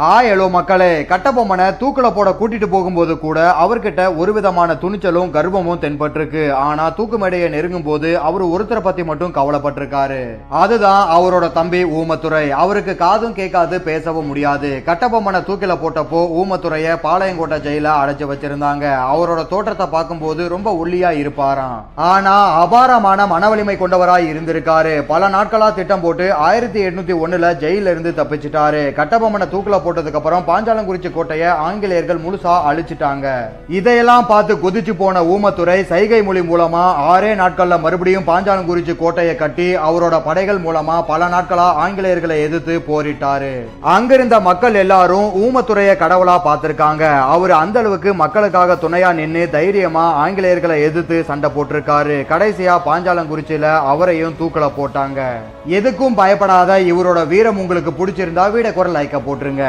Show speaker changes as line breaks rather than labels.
ஆ alloy மக்களே. கட்டபொம்மனை தூக்கில போட கூட்டிட்டு போகும்போது கூட அவர்கிட்ட ஒரு விதமான துணிச்சலும் கர்வமும் தென்பட்டிருக்கு. ஆனா தூக்கு மேடையை நெருங்கும் போது அவர் ஒருத்தரை பத்தி மட்டும் கவலைப்பட்டிருக்காரு. அதுதான் அவரோட தம்பி ஊமத்துறை அவருக்கு காதும் கேட்காது பேசவும் முடியாது. கட்டபொம்மனை தூக்கில போட்டப்போ ஊமத்துறைய பாளையங்கோட்டை ஜெயில அடைச்சு வச்சிருந்தாங்க. அவரோட தோற்றத்தை பார்க்கும்போது ரொம்ப ஒல்லியா இருப்பாராம். ஆனா அபாரமான மனவலிமை கொண்டவராய் இருந்திருக்காரு. பல நாட்களா திட்டம் போட்டு ஆயிரத்தி எட்நூத்தி ஒண்ணுல ஜெயில இருந்து தப்பிச்சிட்டாரு. கட்டபொம்மனை தூக்கில போட்டதுக்கு அப்புறம் பாஞ்சாலங்குறிச்சி கோட்டையை ஆங்கிலேயர்கள் முழுசா அழிச்சிட்டாங்க. இதையெல்லாம் பார்த்து கொதிச்சு போன ஊமத்துறை சைகை மொழி மூலமா ஆறே நாட்கள்ல மறுபடியும் பாஞ்சாலங்குறிச்சி கோட்டையை கட்டி அவரோட படைகள் மூலமா பல நாட்களா ஆங்கிலேயர்களை எதிர்த்து போரிட்டாரு. அங்கிருந்த மக்கள் எல்லாரும் ஊமத்துறைய கடவுளா பார்த்திருக்காங்க. அவர் அந்த அளவுக்கு மக்களுக்காக துணையா நின்னு தைரியமா ஆங்கிலேயர்களை எதிர்த்து சண்டை போட்டிருக்காரு. கடைசியா பாஞ்சாலங்குறிச்சியில அவரையும் தூக்கல போட்டாங்க. எதுக்கும் பயப்படாத இவரோட வீரம் உங்களுக்கு பிடிச்சிருந்தா வீட குரல் லைக்க போட்டுருங்க.